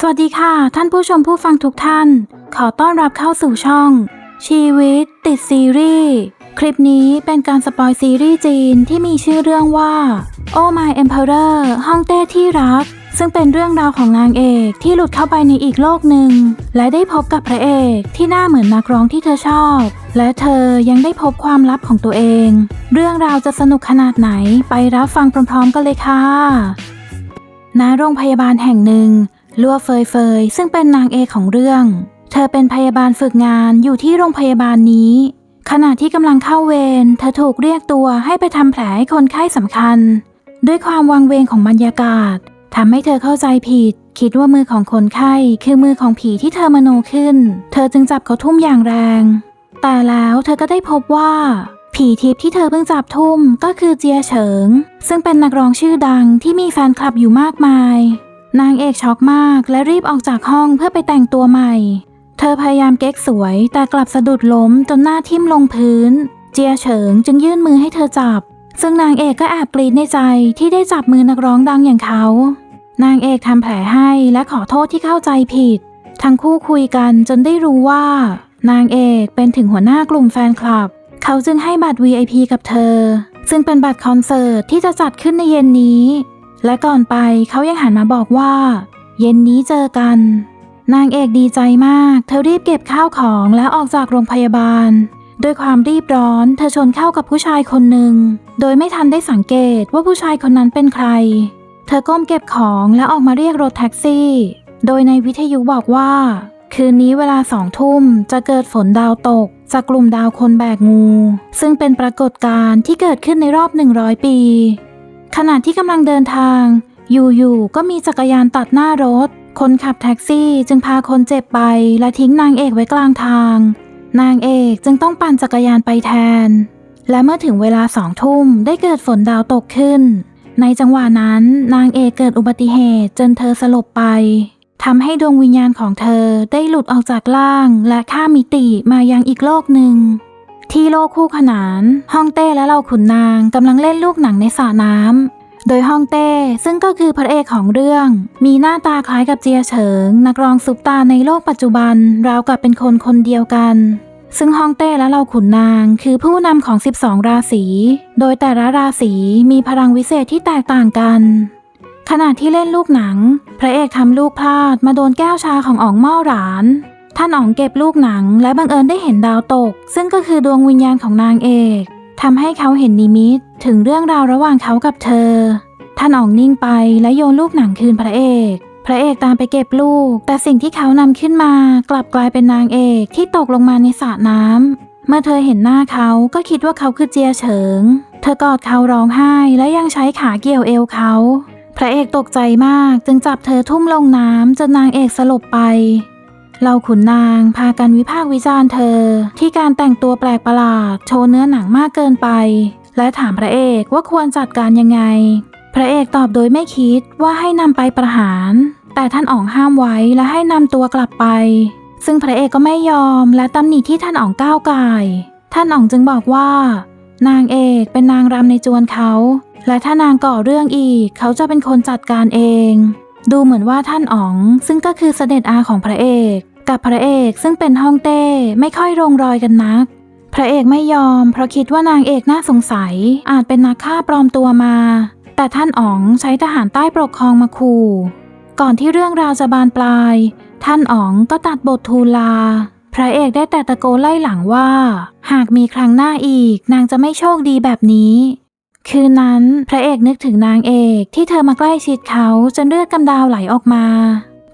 สวัสดีค่ะ ท่านผู้ชมผู้ฟังทุกท่าน ขอต้อนรับเข้าสู่ช่อง ชีวิตติดซีรีส์คลิปนี้เป็นการสปอยซีรีส์จีนที่มีชื่อเรื่องว่า Oh My Emperor ฮ่องเต้ที่รัก ซึ่งเป็นเรื่องราวของนางเอกที่หลุดเข้าไปในอีกโลกหนึ่ง และได้พบกับพระเอกที่หน้าเหมือนนักร้องที่เธอชอบ และเธอยังได้พบความลับของตัวเอง เรื่องราวจะสนุกขนาดไหนไปรับฟังพร้อมๆกันเลยค่ะณโรงพยาบาลแห่งหนึ่ง ลัวเฟยเฟยซึ่งเป็นนางเอกของเรื่อง เธอเป็นพยาบาลฝึกงานอยู่ที่โรงพยาบาลนี้ ขณะที่กำลังเข้าเวรเธอถูกเรียกตัวให้ไปทำแผลให้คนไข้สำคัญ ด้วยความวังเวงของบรรยากาศทำให้เธอเข้าใจผิด คิดว่ามือของคนไข้คือมือของผีที่เธอมโนขึ้น เธอจึงจับเขาทุ่มอย่างแรง แต่แล้วเธอก็ได้พบว่า ผีทิพย์ที่เธอเพิ่งจับทุ่มก็คือเจียเฉิง ซึ่งเป็นนักร้องชื่อดังที่มีแฟนคลับอยู่มากมาย นางเอกช็อกมากและรีบออกจากห้องเพื่อไปแต่งตัวใหม่ เธอพยายามเก๊กสวยแต่กลับสะดุดล้มจนหน้าทิ่มลงพื้น เจียเฉิงจึงยื่นมือให้เธอจับ ซึ่งนางเอกก็แอบกรีดในใจที่ได้จับมือนักร้องดังอย่างเขา นางเอกทำแผลให้และขอโทษที่เข้าใจผิด ทั้งคู่คุยกันจนได้รู้ว่า นางเอกเป็นถึงหัวหน้ากลุ่มแฟนคลับ เขาจึงให้บัตร VIP กับเธอ ซึ่งเป็นบัตรคอนเสิร์ตที่จะจัดขึ้นในเย็นนี้ และก่อนไปเขายังหันมาบอกว่า เย็นนี้เจอกัน นางเอกดีใจมาก เธอรีบเก็บข้าวของแล้วออกจากโรงพยาบาล ด้วยความรีบร้อน เธอชนเข้ากับผู้ชายคนหนึ่ง โดยไม่ทันได้สังเกตว่าผู้ชายคนนั้นเป็นใคร เธอก้มเก็บของแล้วออกมาเรียกรถแท็กซี่ โดยในวิทยุบอกว่า คืนนี้เวลาสองทุ่มจะเกิดฝนดาวตกจากกลุ่มดาวคนแบกงู ซึ่งเป็นปรากฏการณ์ที่เกิดขึ้นในรอบ 100 ปี ขณะที่กำลังเดินทาง อยู่ๆก็มีจักรยานตัดหน้ารถ คนขับแท็กซี่จึงพาคนเจ็บไป และทิ้งนางเอกไว้กลางทาง นางเอกจึงต้องปั่นจักรยานไปแทน และเมื่อถึงเวลาสองทุ่มได้เกิดฝนดาวตกขึ้น ในจังหวะนั้นนางเอกเกิดอุบัติเหตุจนเธอสลบไปทำให้ดวงวิญญาณของเธอได้หลุดออกจากล่างและข้ามมิติมายังอีกโลกหนึ่ง ที่โลกคู่ขนานฮ่องเต้และเราขุนนางกำลังเล่นลูกหนังในสระน้ำ โดยฮ่องเต้ซึ่งก็คือพระเอกของเรื่อง มีหน้าตาคล้ายกับเจียเฉิง นักร้องซุปตาในโลกปัจจุบัน ราวกับเป็นคนคนเดียวกัน ซึ่งฮ่องเต้และเราขุนนางคือผู้นำของ 12 ราศี โดยแต่ละราศีมีพลังวิเศษที่แตกต่างกันขณะที่เล่นลูกหนัง พระเอกทำลูกพลาดมาโดนแก้วชาของอ๋องม่อหราน ท่านอ๋องเก็บลูกหนังและบังเอิญได้เห็นดาวตก ซึ่งก็คือดวงวิญญาณของนางเอกทำให้เขาเห็นนิมิตถึงเรื่องราวระหว่างเขากับเธอ ท่านอ๋องนิ่งไปและโยนลูกหนังคืนพระเอก พระเอกตามไปเก็บลูก แต่สิ่งที่เขานำขึ้นมากลับกลายเป็นนางเอกที่ตกลงมาในสระน้ำเมื่อเธอเห็นหน้าเขาก็คิดว่าเขาคือเจียเฉิง เธอกอดเขาร้องไห้และยังใช้ขาเกี่ยวเอวเขา พระเอกตกใจมากจึงจับเธอทุ่มลงน้ำจนนางเอกสลบไป เราขุนนางพากันวิพากษ์วิจารณ์เธอ ที่การแต่งตัวแปลกประหลาด โชว์เนื้อหนังมากเกินไป และถามพระเอกว่าควรจัดการยังไง พระเอกตอบโดยไม่คิดว่าให้นำไปประหาร แต่ท่านอ๋องห้ามไว้และให้นำตัวกลับไป ซึ่งพระเอกก็ไม่ยอมและตำหนิที่ท่านอ๋องก้าวไก่ท่านอ๋องจึงบอกว่า นางเอกเป็นนางรำในจวนเขา และถ้านางก่อเรื่องอีกเขาจะเป็นคนจัดการเอง ดูเหมือนว่าท่านอ๋อง ซึ่งก็คือเสด็จอาของพระเอก กับพระเอกซึ่งเป็นฮ่องเต้ไม่ค่อยลงรอยกันนัก พระเอกไม่ยอม เพราะคิดว่านางเอกน่าสงสัย อาจเป็นนักฆ่าปลอมตัวมา แต่ท่านอ๋องใช้ทหารใต้ปกครองมาขู่ ก่อนที่เรื่องราวจะบานปลาย ท่านอ๋องก็ตัดบททูลลาพระเอกได้แต่ตะโกนไล่หลังว่า หากมีครั้งหน้าอีกนางจะไม่โชคดีแบบนี้ คืนนั้นพระเอกนึกถึงนางเอกที่เธอมาใกล้ชิดเขาจนเลือดกำดาวไหลออกมา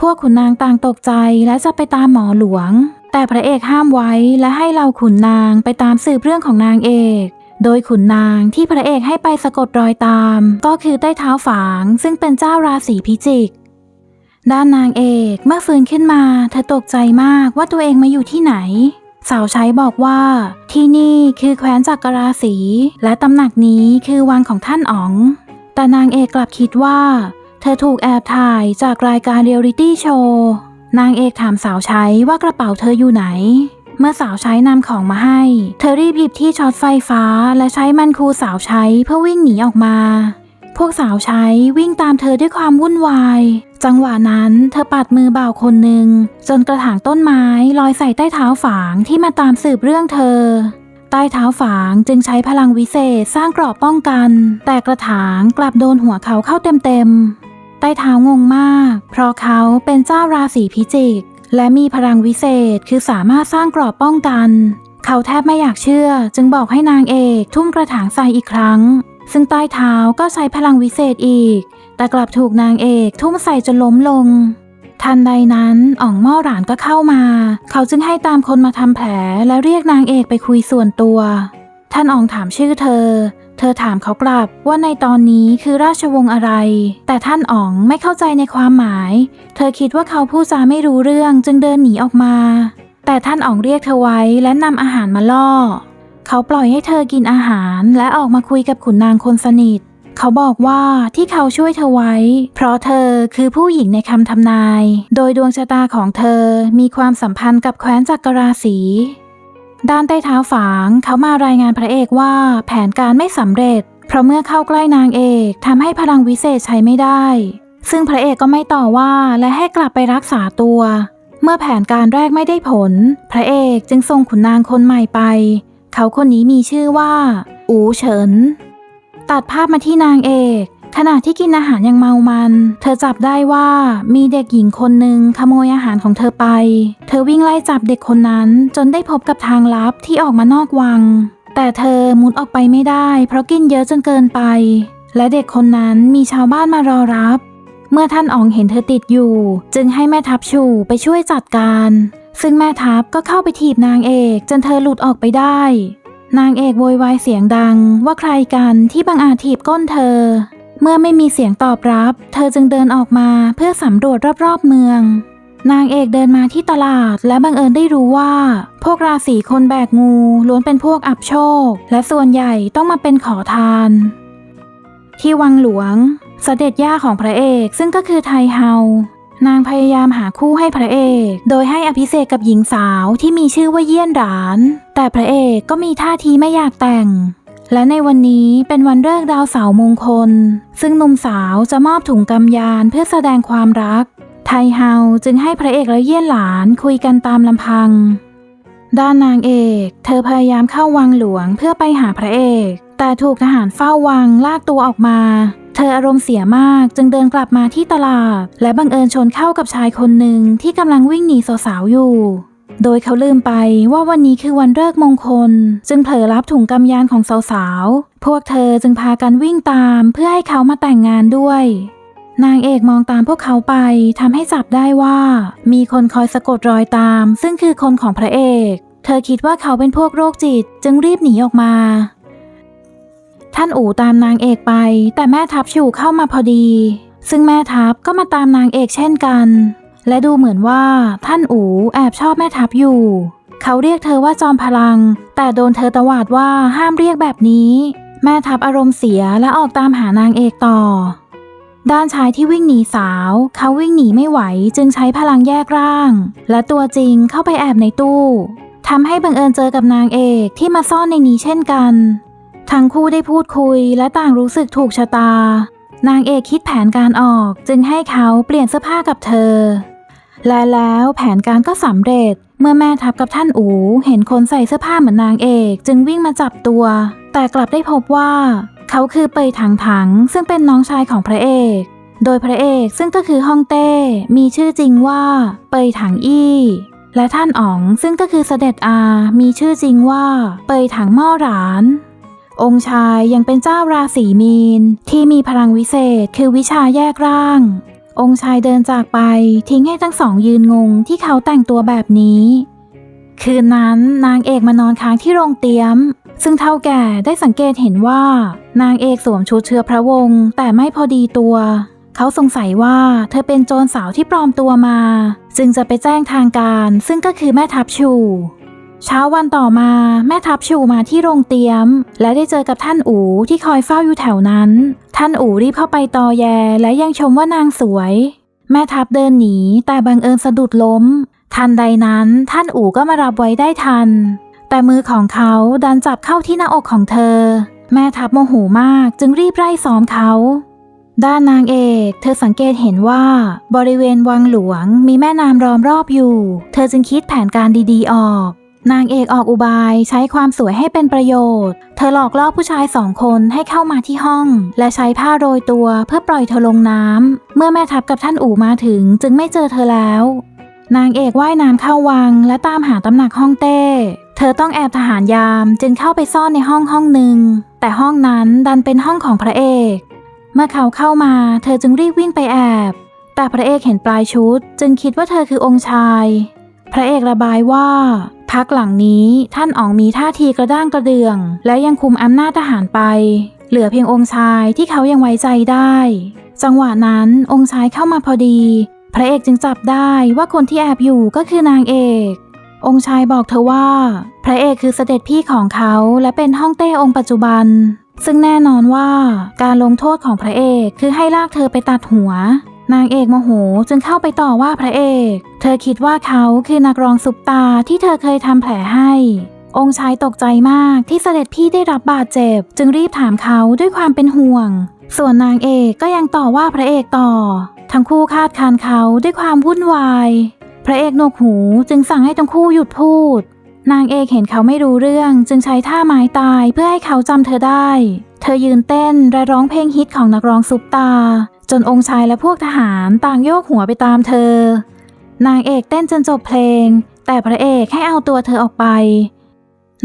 พวกขุนนางต่างตกใจและจะไปตามหมอหลวง แต่พระเอกห้ามไว้และให้เราขุนนางไปตามสืบเรื่องของนางเอก โดยขุนนางที่พระเอกให้ไปสะกดรอยตาม ก็คือใต้เท้าฝางซึ่งเป็นเจ้าราศีพิจิก ด้านนางเอกเมื่อฟื้นขึ้นมา เธอตกใจมากว่าตัวเองมาอยู่ที่ไหน สาวใช้บอกว่า ที่นี่คือแคว้นจักรราศี และตำหนักนี้คือวังของท่านอ๋อง แต่นางเอกกลับคิดว่า เธอถูกแอบถ่ายจากรายการเรียลิตี้โชว์นางเอกถามสาวใช้ว่ากระเป๋าเธออยู่ไหน เมื่อสาวใช้นำของมาให้ เธอรีบหยิบที่ช็อตไฟฟ้า และใช้มันคูสาวใช้เพื่อวิ่งหนีออกมา พวกสาวใช้วิ่งตามเธอด้วยความวุ่นวาย จังหวะนั้นเธอปัดมือเบาคนหนึ่งจนกระถางต้นไม้ลอยใส่ใต้เท้าฝางที่มาตามสืบเรื่องเธอ ใต้เท้าฝางจึงใช้พลังวิเศษสร้างกราะป้องกัน แต่กระถางกลับโดนหัวเขาเข้าเต็มๆ ใต้เท้างงมาก เพราะเขาเป็นเจ้าราศีพิจิก และมีพลังวิเศษคือสามารถสร้างกราะป้องกัน เขาแทบไม่อยากเชื่อ จึงบอกให้นางเอกทุ่มกระถางใส่อีกครั้ง ซึ่งใต้เท้าก็ใช้พลังวิเศษอีก แต่กลับถูกนางเอกทุ่มใส่จนล้มลง ทันใดนั้นอ่องม่อหลานก็เข้ามา เขาจึงให้ตามคนมาทำแผลและเรียกนางเอกไปคุยส่วนตัว ท่านอ่องถามชื่อเธอ เธอถามเขากลับว่าในตอนนี้คือราชวงศ์อะไร แต่ท่านอ๋องไม่เข้าใจในความหมาย เธอคิดว่าเขาพูดจาไม่รู้เรื่องจึงเดินหนีออกมา แต่ท่านอ๋องเรียกเธอไว้และนำอาหารมาล่อ เขาปล่อยให้เธอกินอาหารและออกมาคุยกับขุนนางคนสนิท เขาบอกว่าที่เขาช่วยเธอไว้ เพราะเธอคือผู้หญิงในคำทำนาย โดยดวงชะตาของเธอมีความสัมพันธ์กับแคว้นจักรราศีด้านใต้เท้าฝางเขามารายงานพระเอกว่าแผนการไม่สำเร็จ เพราะเมื่อเข้าใกล้นางเอกทำให้พลังวิเศษใช้ไม่ได้ ซึ่งพระเอกก็ไม่ต่อว่าและให้กลับไปรักษาตัว เมื่อแผนการแรกไม่ได้ผล พระเอกจึงส่งขุนนางคนใหม่ไป เขาคนนี้มีชื่อว่า อูเฉิน ตัดภาพมาที่นางเอก ขณะที่กินอาหารอย่างเมามัน เธอจับได้ว่ามีเด็กหญิงคนหนึ่งขโมยอาหารของเธอไป เธอวิ่งไล่จับเด็กคนนั้นจนได้พบกับทางลับที่ออกมานอกวัง แต่เธอมุดออกไปไม่ได้ เพราะกินเยอะจนเกินไป และเด็กคนนั้นมีชาวบ้านมารอรับ เมื่อท่านอ๋องเห็นเธอติดอยู่ จึงให้แม่ทัพชูไปช่วยจัดการ ซึ่งแม่ทัพก็เข้าไปถีบนางเอก จนเธอหลุดออกไปได้ นางเอกโวยวายเสียงดังว่าใครกันที่บังอาจถีบก้นเธอ เมื่อไม่มีเสียงตอบรับ เธอจึงเดินออกมาเพื่อสำรวจรอบๆเมือง นางเอกเดินมาที่ตลาดและบังเอิญได้รู้ว่า พวกราศีคนแบกงูล้วนเป็นพวกอับโชค และส่วนใหญ่ต้องมาเป็นขอทาน ที่วังหลวงสเสด็จย่าของพระเอกซึ่งก็คือไทเฮา นางพยายามหาคู่ให้พระเอก โดยให้อภิเษกกับหญิงสาวที่มีชื่อว่าเยี่ยนหลาน แต่พระเอกก็มีท่าทีไม่อยากแต่ง และในวันนี้เป็นวันเลิกดาวเสาร์มงคล ซึ่งหนุ่มสาวจะมอบถุงกำยานเพื่อแสดงความรัก ไทเฮาจึงให้พระเอกและเยี่ยนหลานคุยกันตามลำพัง ด้านนางเอก เธอพยายามเข้าวังหลวงเพื่อไปหาพระเอก แต่ถูกทหารเฝ้าวังลากตัวออกมา ธออารมณ์เสียมากจึงเดินกลับมาที่ตลาด และบังเอิญชนเข้ากับชายคนหนึ่งที่กำลังวิ่งหนีสาวๆอยู่ โดยเขาลืมไปว่าวันนี้คือวันเลิกมงคล จึงเผลอรับถุงกำยานของสาวๆ พวกเธอจึงพากันวิ่งตามเพื่อให้เขามาแต่งงานด้วย นางเอกมองตามพวกเขาไปทำให้จับได้ว่า มีคนคอยสะกดรอยตาม ซึ่งคือคนของพระเอก เธอคิดว่าเขาเป็นพวกโรคจิตจึงรีบหนีออกมา ท่านอู่ตามนางเอกไป แต่แม่ทัพชูเข้ามาพอดี ซึ่งแม่ทัพก็มาตามนางเอกเช่นกัน และดูเหมือนว่าท่านอู่แอบชอบแม่ทัพอยู่ เขาเรียกเธอว่าจอมพลัง แต่โดนเธอตวาดว่าห้ามเรียกแบบนี้ แม่ทัพอารมณ์เสียและออกตามหานางเอกต่อ ด้านชายที่วิ่งหนีสาว เขาวิ่งหนีไม่ไหวจึงใช้พลังแยกร่าง และตัวจริงเข้าไปแอบในตู้ทำให้บังเอิญเจอกับนางเอกที่มาซ่อนในนี้เช่นกัน ทั้งคู่ได้พูดคุยและต่างรู้สึกถูกชะตา นางเอกคิดแผนการออกจึงให้เขาเปลี่ยนเสื้อผ้ากับเธอ และแล้วแผนการก็สำเร็จ เมื่อแม่ทัพกับท่านอูเห็นคนใส่เสื้อผ้าเหมือนนางเอก จึงวิ่งมาจับตัว แต่กลับได้พบว่า เขาคือเปยถังถังซึ่งเป็นน้องชายของพระเอก โดยพระเอกซึ่งก็คือฮ่องเต้มีชื่อจริงว่า เปยถังอี้และท่านอ๋องซึ่งก็คือเสด็จอา มีชื่อจริงว่า เปยถังหม่อหลาน องค์ชายยังเป็นเจ้าราศีมีน ที่มีพลังวิเศษคือวิชาแยกร่าง องค์ชายเดินจากไปทิ้งให้ทั้งสองยืนงงที่เขาแต่งตัวแบบนี้ คืนนั้นนางเอกมานอนค้างที่โรงเตี๊ยม ซึ่งเท่าแก่ได้สังเกตเห็นว่า นางเอกสวมชุดเชื้อพระวงศ์แต่ไม่พอดีตัว เขาสงสัยว่าเธอเป็นโจรสาวที่ปลอมตัวมา จึงจะไปแจ้งทางการ ซึ่งก็คือแม่ทัพชู เช้าวันต่อมาแม่ทัพชูมาที่โรงเตี๊ยม และได้เจอกับท่านอูที่คอยเฝ้าอยู่แถวนั้น ท่านอูรีบเข้าไปตอแยและยังชมว่านางสวย แม่ทัพเดินหนีแต่บังเอิญสะดุดล้ม ทันใดนั้นท่านอูก็มารับไว้ได้ทัน แต่มือของเขาดันจับเข้าที่หน้าอกของเธอ แม่ทัพโมโหมากจึงรีบไล่ซ้อมเขาด้านนางเอกเธอสังเกตเห็นว่าบริเวณวังหลวงมีแม่น้ำล้อมรอบอยู่ เธอจึงคิดแผนการดีๆออก นางเอกออกอุบายใช้ความสวยให้เป็นประโยชน์ เธอหลอกล่อผู้ชายสองคนให้เข้ามาที่ห้อง และใช้ผ้าโรยตัวเพื่อปล่อยเธอลงน้ำ เมื่อแม่ทัพกับท่านอู่มาถึงจึงไม่เจอเธอแล้ว นางเอกว่ายน้ำเข้าวังและตามหาตำหนักห้องเต้ เธอต้องแอบทหารยามจึงเข้าไปซ่อนในห้องห้องหนึ่ง แต่ห้องนั้นดันเป็นห้องของพระเอก เมื่อเขาเข้ามา เธอจึงรีบวิ่งไปแอบ แต่พระเอกเห็นปลายชุด จึงคิดว่าเธอคือองค์ชาย พระเอกระบายว่า พักหลังนี้ท่านอ๋องมีท่าทีกระด้างกระเดื่อง และยังคุมอำนาจทหารไป เหลือเพียงองค์ชายที่เขายังไว้ใจได้ จังหวะนั้นองค์ชายเข้ามาพอดี พระเอกจึงจับได้ว่าคนที่แอบอยู่ก็คือนางเอก องค์ชายบอกเธอว่า พระเอกคือเสด็จพี่ของเขาและเป็นฮ่องเต้องค์ปัจจุบันซึ่งแน่นอนว่าการลงโทษของพระเอกคือให้ลากเธอไปตัดหัว นางเอกโมโหจึงเข้าไปต่อว่าพระเอก เธอคิดว่าเขาคือนักร้องซุปตาที่เธอเคยทำแผลให้ องค์ชายตกใจมากที่เสด็จพี่ได้รับบาดเจ็บ จึงรีบถามเขาด้วยความเป็นห่วง ส่วนนางเอกก็ยังต่อว่าพระเอกต่อ ทั้งคู่คาดคานเขาด้วยความวุ่นวาย พระเอกหนวกหูจึงสั่งให้ทั้งคู่หยุดพูด นางเอกเห็นเขาไม่รู้เรื่องจึงใช้ท่าไม้ตายเพื่อให้เขาจำเธอได้ เธอยืนเต้นและร้องเพลงฮิตของนักร้องซุปตา จนองค์ชายและพวกทหารต่างโยกหัวไปตามเธอ นางเอกเต้นจนจบเพลง แต่พระเอกให้เอาตัวเธอออกไป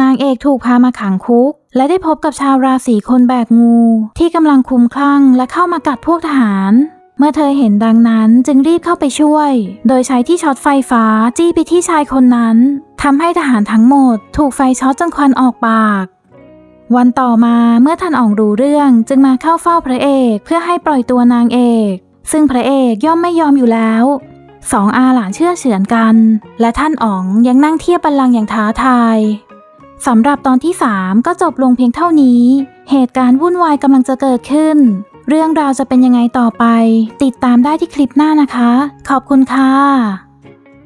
นางเอกถูกพามาขังคุก และได้พบกับชาวราศีคนแบกงู ที่กำลังคุมคลั่งและเข้ามากัดพวกทหาร เมื่อเธอเห็นดังนั้นจึงรีบเข้าไปช่วย โดยใช้ที่ช็อตไฟฟ้าจี้ไปที่ชายคนนั้นทำให้ทหารทั้งหมด ถูกไฟช็อตจนควันออกปาก วันต่อมาเมื่อท่านอ๋องรู้เรื่องจึงมาเข้าเฝ้าพระเอกเพื่อให้ปล่อยตัวนางเอก ซึ่งพระเอกย่อมไม่ยอมอยู่แล้วสองอาหลานเชื่อเฉือนกัน และท่านอ๋องยังนั่งเทียบบัลลังก์อย่างท้าทายสำหรับตอนที่3ก็จบลงเพียงเท่านี้ เหตุการณ์วุ่นวายกำลังจะเกิดขึ้น เรื่องราวจะเป็นยังไงต่อไป ติดตามได้ที่คลิปหน้านะคะ ขอบคุณค่ะ